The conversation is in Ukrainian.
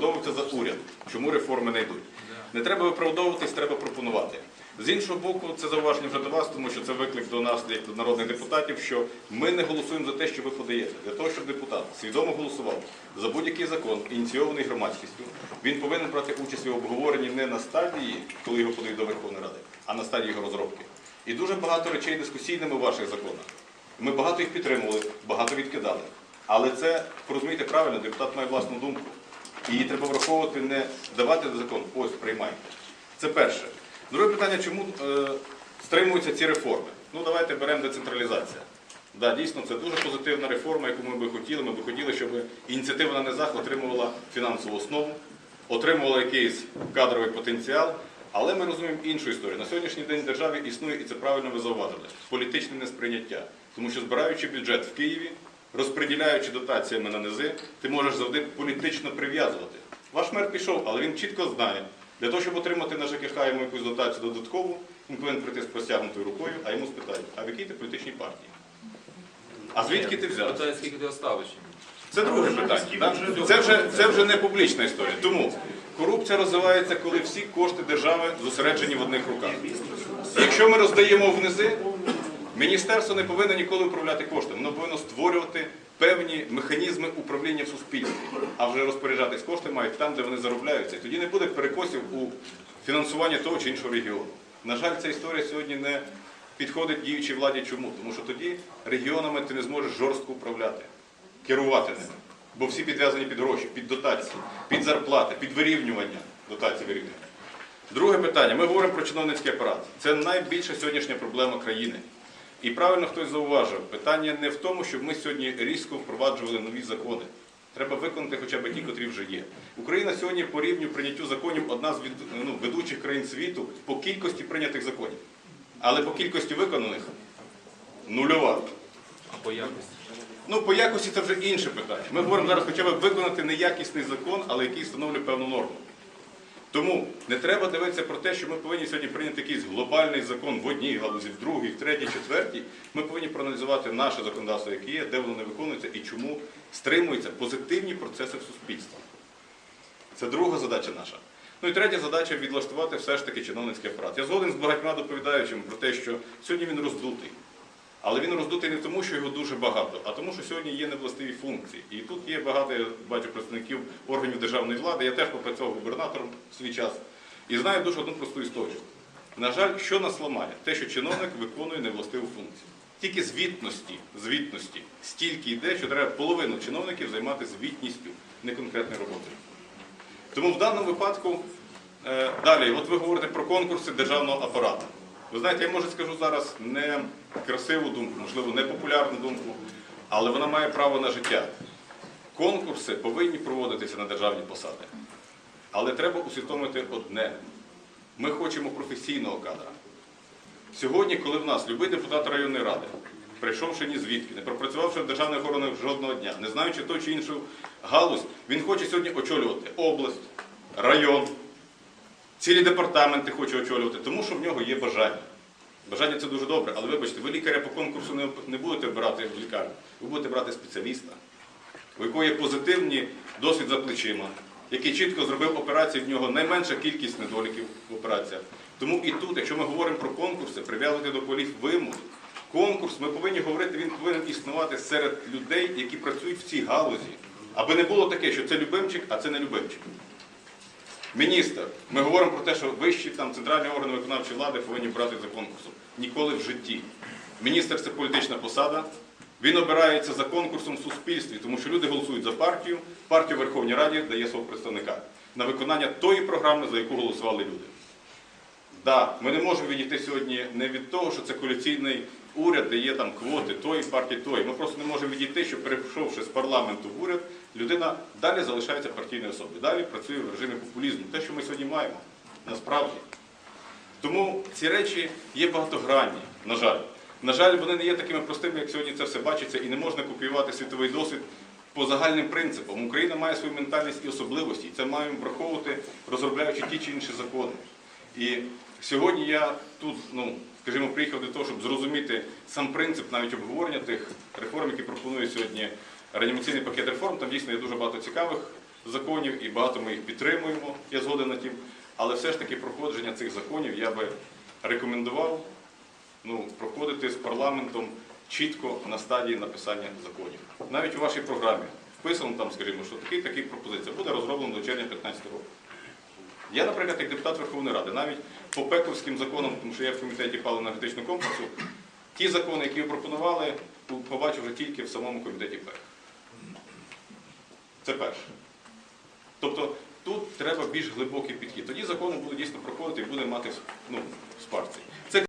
виправдовуватися за уряд, чому реформи не йдуть. Не треба виправдовуватись, треба пропонувати. З іншого боку, це зауваження вже до вас, тому що це виклик до нас, як до народних депутатів, що ми не голосуємо за те, що ви подаєте. Для того, щоб депутат свідомо голосував за будь-який закон, ініційований громадськістю, він повинен брати участь у обговоренні не на стадії, коли його подають до Верховної Ради, а на стадії його розробки. І дуже багато речей дискусійними у ваших законах. Ми багато їх підтримували, багато відкидали. Але це, порозумійте правильно, депутат має власну думку. І її треба враховувати, не давати закон, ось приймайте. Це перше. Друге питання, чому е, стримуються ці реформи? Ну, давайте беремо децентралізація. Да, дійсно, це дуже позитивна реформа, яку ми би хотіли. Ми би хотіли, щоб ініціатива на низах отримувала фінансову основу, отримувала якийсь кадровий потенціал. Але ми розуміємо іншу історію. На сьогоднішній день в державі існує, і це правильно ви зауважили, політичне несприйняття. Тому що збираючи бюджет в Києві, розподіляючи дотаціями на низи, ти можеш завжди політично прив'язувати. Ваш мер пішов, але він чітко знає, для того, щоб отримати на ЖКХ йому якусь дотацію додаткову, він повинен прийти з простягнутою рукою, а йому спитають, а в якій ти політичній партії? А звідки ти взяв? Питає, скільки ти оставиш? Це друге питання. Це, вже, це вже не публічна історія. Тому корупція розвивається, коли всі кошти держави зосереджені в одних руках. Якщо ми роздаємо внизи, міністерство не повинно ніколи управляти коштами. Воно повинно створювати певні механізми управління в суспільстві, а вже розпоряджатись кошти мають там, де вони заробляються. І тоді не буде перекосів у фінансуванні того чи іншого регіону. На жаль, ця історія сьогодні не підходить діючій владі. Чому? Тому що тоді регіонами ти не зможеш жорстко управляти керувати ними. Бо всі підв'язані під гроші, під дотації, під зарплати, під вирівнювання дотацій вирівнювання. Друге питання. Ми говоримо про чиновницький апарат. Це найбільша сьогоднішня проблема країни. І правильно хтось зауважив, питання не в тому, щоб ми сьогодні різко впроваджували нові закони. Треба виконати хоча б ті, котрі вже є. Україна сьогодні по рівню прийняттю законів одна з від- ну, ведучих країн світу по кількості прийнятих законів. Але по кількості виконаних нульова. А по якості? Ну, по якості це вже інше питання. Ми говоримо зараз хоча б виконати неякісний закон, але який встановлює певну норму. Тому не треба дивитися про те, що ми повинні сьогодні прийняти якийсь глобальний закон в одній галузі, в другій, в третій, четвертій. Ми повинні проаналізувати наше законодавство, яке є, де воно не виконується і чому стримуються позитивні процеси в суспільстві. Це друга задача наша. Ну і третя задача відлаштувати все ж таки чиновницький апарат. Я згоден з багатьма доповідаючими про те, що сьогодні він роздутий. Але він роздутий не тому, що його дуже багато, а тому, що сьогодні є невластиві функції. І тут є багато, я бачу представників органів державної влади. Я теж попрацював губернатором в свій час і знаю дуже одну просту історію. На жаль, що нас ламає? Те, що чиновник виконує невластиву функцію. Тільки звітності, звітності стільки йде, що треба половину чиновників займати звітністю, не конкретною роботою. Тому в даному випадку е, далі, от ви говорите про конкурси державного апарату. Ви знаєте, я може скажу зараз не красиву думку, можливо, не популярну думку, але вона має право на життя. Конкурси повинні проводитися на державні посади. Але треба усвідомити одне: ми хочемо професійного кадра. Сьогодні, коли в нас любий депутат районної ради, прийшовши ні звідки, не пропрацювавши в державних органах жодного дня, не знаючи ту чи іншу галузь, він хоче сьогодні очолювати область, район, цілі департаменти хоче очолювати, тому що в нього є бажання. Бажання це дуже добре, але вибачте, ви лікаря по конкурсу не, будете брати в лікарню, ви будете брати спеціаліста, у якого є позитивний досвід за плечима, який чітко зробив операції, в нього найменша кількість недоліків в операціях. Тому і тут, якщо ми говоримо про конкурси, прив'язувати до полів вимог, конкурс, ми повинні говорити, він повинен існувати серед людей, які працюють в цій галузі. Аби не було таке, що це любимчик, а це не любимчик. Міністр, ми говоримо про те, що вищі там центральні органи виконавчої влади повинні брати за конкурсом. Ніколи в житті. Міністр це політична посада. Він обирається за конкурсом в суспільстві, тому що люди голосують за партію. Партія в Верховній Раді дає свого представника на виконання тої програми, за яку голосували люди. Да, ми не можемо відійти сьогодні не від того, що це коаліційний уряд, де є там квоти тої партії, тої. Ми просто не можемо відійти, що перейшовши з парламенту в уряд, людина далі залишається партійною особою. Далі працює в режимі популізму. Те, що ми сьогодні маємо, насправді. Тому ці речі є багатогранні, на жаль. На жаль, вони не є такими простими, як сьогодні це все бачиться, і не можна копіювати світовий досвід по загальним принципам. Україна має свою ментальність і особливості, і це маємо враховувати, розробляючи ті чи інші закони. І сьогодні я тут, ну, скажімо, приїхав для того, щоб зрозуміти сам принцип навіть обговорення тих реформ, які пропонує сьогодні реанімаційний пакет реформ. Там дійсно є дуже багато цікавих законів і багато ми їх підтримуємо, я згоден на тім. Але все ж таки проходження цих законів я би рекомендував ну, проходити з парламентом чітко на стадії написання законів. Навіть у вашій програмі вписано там, скажімо, що такий такий пропозиція буде розроблено до червня 2015 року. Я, наприклад, як депутат Верховної Ради, навіть по пековським законам, тому що я в комітеті паливно-енергетичного комплексу, ті закони, які ви пропонували, побачив вже тільки в самому комітеті ПЕК. Це перше. Тобто тут треба більш глибокий підхід. Тоді закони будуть дійсно проходити і буде мати ну, спарці.